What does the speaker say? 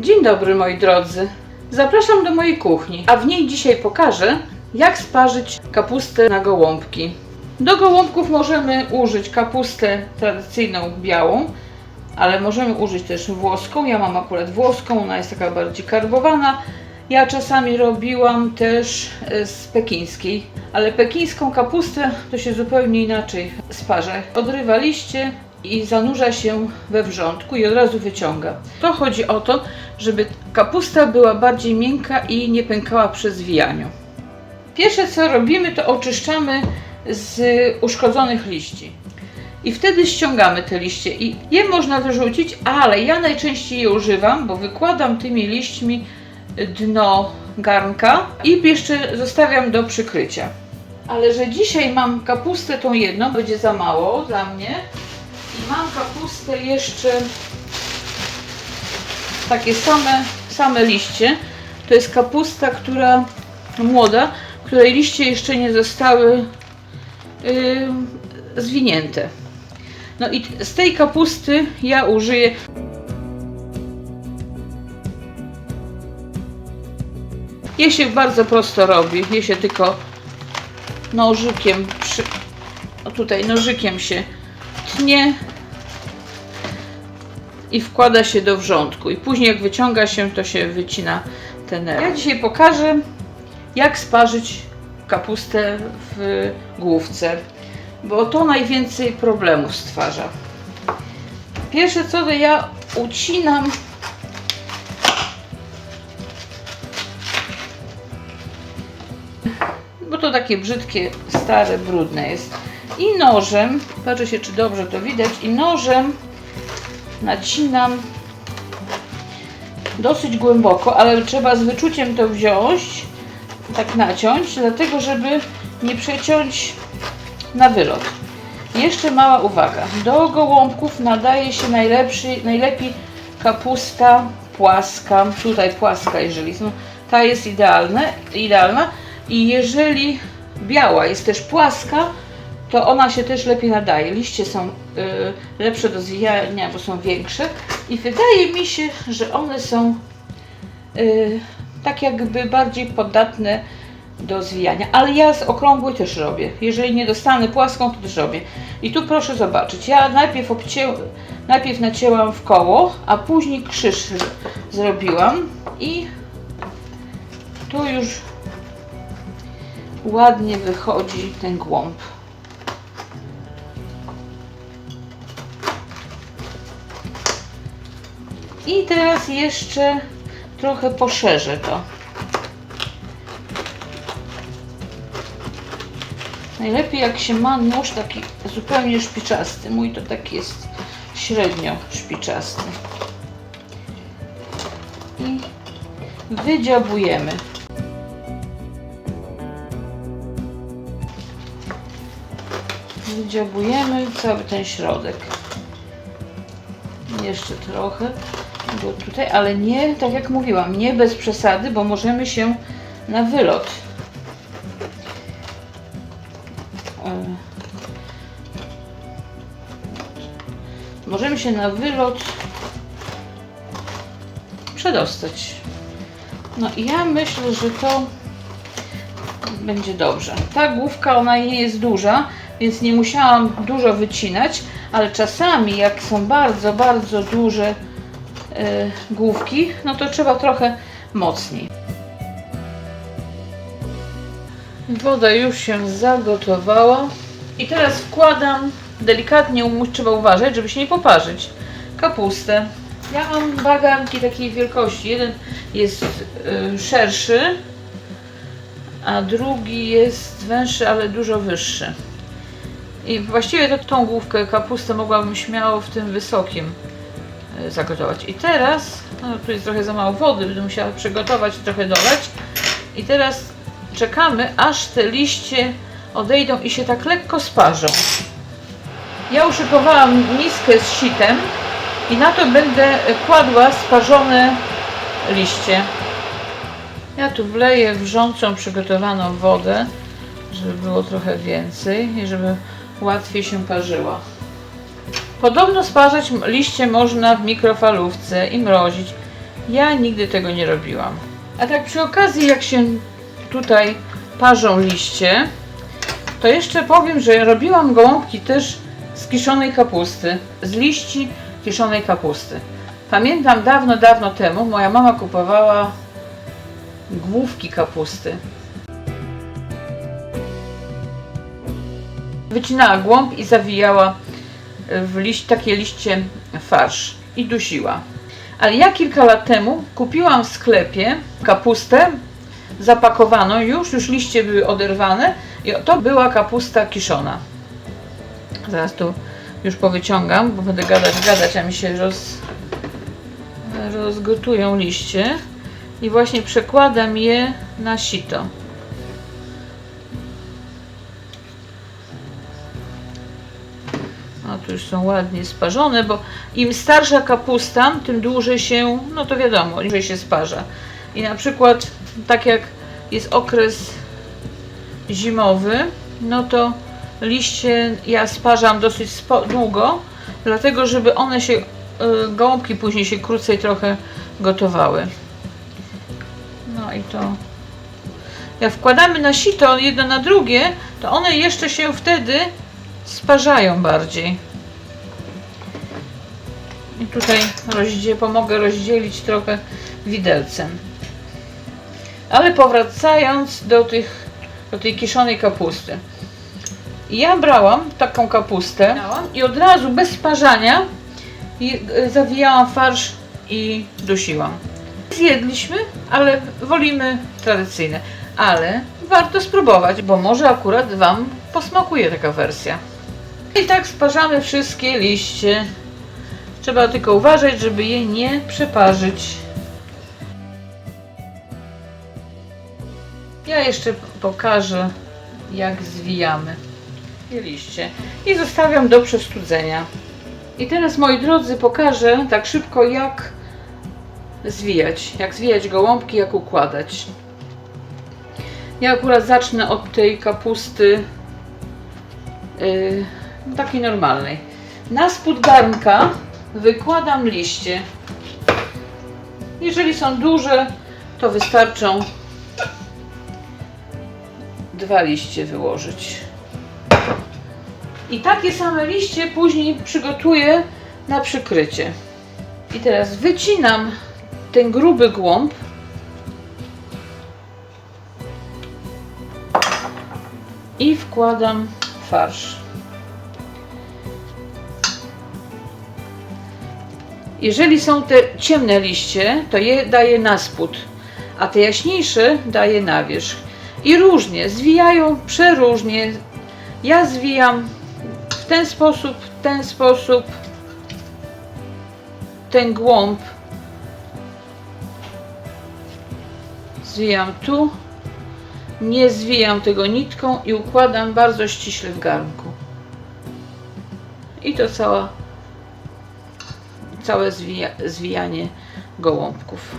Dzień dobry moi drodzy. Zapraszam do mojej kuchni, a w niej dzisiaj pokażę, jak sparzyć kapustę na gołąbki. Do gołąbków możemy użyć kapustę tradycyjną białą, ale możemy użyć też włoską. Ja mam akurat włoską, ona jest taka bardziej karbowana. Ja czasami robiłam też e, z pekińskiej, ale pekińską kapustę to się zupełnie inaczej sparza. Odrywa liście i zanurza się we wrzątku i od razu wyciąga. To chodzi o to, żeby kapusta była bardziej miękka i nie pękała przy zwijaniu. Pierwsze co robimy, to oczyszczamy z uszkodzonych liści. I wtedy ściągamy te liście i je można wyrzucić, ale ja najczęściej je używam, bo wykładam tymi liśćmi dno garnka i jeszcze zostawiam do przykrycia. Ale że dzisiaj mam kapustę tą jedną, będzie za mało dla mnie. Mam kapustę jeszcze takie same, same liście. To jest kapusta, która młoda, której liście jeszcze nie zostały yy, zwinięte. No i z tej kapusty ja użyję Je się bardzo prosto robi. Je się tylko nożykiem przy... o tutaj nożykiem się tnie i wkłada się do wrzątku. I później jak wyciąga się, to się wycina ten. Ja dzisiaj pokażę, jak sparzyć kapustę w główce, bo to najwięcej problemów stwarza. Pierwsze co to ja ucinam bo to takie brzydkie, stare, brudne jest. I nożem, patrzę się czy dobrze to widać, i nożem nacinam dosyć głęboko, ale trzeba z wyczuciem to wziąć, tak naciąć, dlatego żeby nie przeciąć na wylot. Jeszcze mała uwaga. Do gołąbków nadaje się najlepszy, najlepiej kapusta płaska. Tutaj płaska, jeżeli no, ta jest idealna, idealna. I jeżeli biała jest też płaska, to ona się też lepiej nadaje. Liście są y, lepsze do zwijania, bo są większe. I wydaje mi się, że one są y, tak jakby bardziej podatne do zwijania. Ale ja z okrągłej też robię. Jeżeli nie dostanę płaską, to też robię. I tu proszę zobaczyć. Ja najpierw, obcię... najpierw nacięłam w koło, a później krzyż zrobiłam. I tu już ładnie wychodzi ten głąb. I teraz jeszcze trochę poszerzę to. Najlepiej jak się ma nóż taki zupełnie szpiczasty. Mój to taki jest średnio szpiczasty. I wydziabujemy. Wydziabujemy cały ten środek. Jeszcze trochę, bo tutaj, ale nie, tak jak mówiłam, nie bez przesady, bo możemy się na wylot. E, Możemy się na wylot przedostać. No i ja myślę, że to będzie dobrze. Ta główka, ona nie jest duża, więc nie musiałam dużo wycinać, ale czasami jak są bardzo, bardzo duże e, główki, no to trzeba trochę mocniej. Woda już się zagotowała i teraz wkładam, delikatnie trzeba uważać, żeby się nie poparzyć, kapustę. Ja mam baganki takiej wielkości. Jeden jest y, szerszy, a drugi jest węższy, ale dużo wyższy. I właściwie to tą główkę kapustę mogłabym śmiało w tym wysokim y, zagotować. I teraz, no tu jest trochę za mało wody, będę musiała przygotować, trochę dolać. I teraz czekamy, aż te liście odejdą i się tak lekko sparzą. Ja uszykowałam miskę z sitem i na to będę kładła sparzone liście. Ja tu wleję wrzącą, przygotowaną wodę, żeby było trochę więcej i żeby łatwiej się parzyła. Podobno sparzać liście można w mikrofalówce i mrozić. Ja nigdy tego nie robiłam. A tak przy okazji, jak się tutaj parzą liście, to jeszcze powiem, że robiłam gołąbki też z kiszonej kapusty, z liści kiszonej kapusty. Pamiętam dawno, dawno temu moja mama kupowała główki kapusty. Wycinała głąb i zawijała w liść, takie liście farsz i dusiła. Ale ja kilka lat temu kupiłam w sklepie kapustę zapakowaną już, już liście były oderwane i to była kapusta kiszona. Zaraz tu już powyciągam, bo będę gadać, gadać, a mi się roz, rozgotują liście i właśnie przekładam je na sito. O, tu już są ładnie sparzone, bo im starsza kapusta, tym dłużej się, no to wiadomo, dłużej się sparza. I na przykład, tak jak jest okres zimowy, no to liście ja sparzam dosyć długo, dlatego żeby one się, y, gołąbki później się krócej trochę gotowały. No i to. Jak wkładamy na sito jedno na drugie, to one jeszcze się wtedy sparzają bardziej. I tutaj rozdzie pomogę rozdzielić trochę widelcem. Ale powracając do, tych, do tej kiszonej kapusty. Ja brałam taką kapustę i od razu bez sparzania zawijałam farsz i dusiłam. Zjedliśmy, ale wolimy tradycyjne. Ale warto spróbować, bo może akurat Wam posmakuje taka wersja. I tak sparzamy wszystkie liście. Trzeba tylko uważać, żeby je nie przeparzyć. Ja jeszcze pokażę, jak zwijamy liście i zostawiam do przestudzenia. I teraz, moi drodzy, pokażę tak szybko, jak zwijać. Jak zwijać gołąbki, jak układać. Ja akurat zacznę od tej kapusty yy, takiej normalnej. Na spód garnka wykładam liście. Jeżeli są duże, to wystarczą dwa liście wyłożyć. I takie same liście później przygotuję na przykrycie. I teraz wycinam ten gruby głąb. I wkładam farsz. Jeżeli są te ciemne liście, to je daję na spód, a te jaśniejsze daję na wierzch. I różnie, zwijają przeróżnie. Ja zwijam w ten sposób, w ten sposób. Ten głąb zwijam tu, nie zwijam tego nitką i układam bardzo ściśle w garnku. I to cała, całe zwija, zwijanie gołąbków.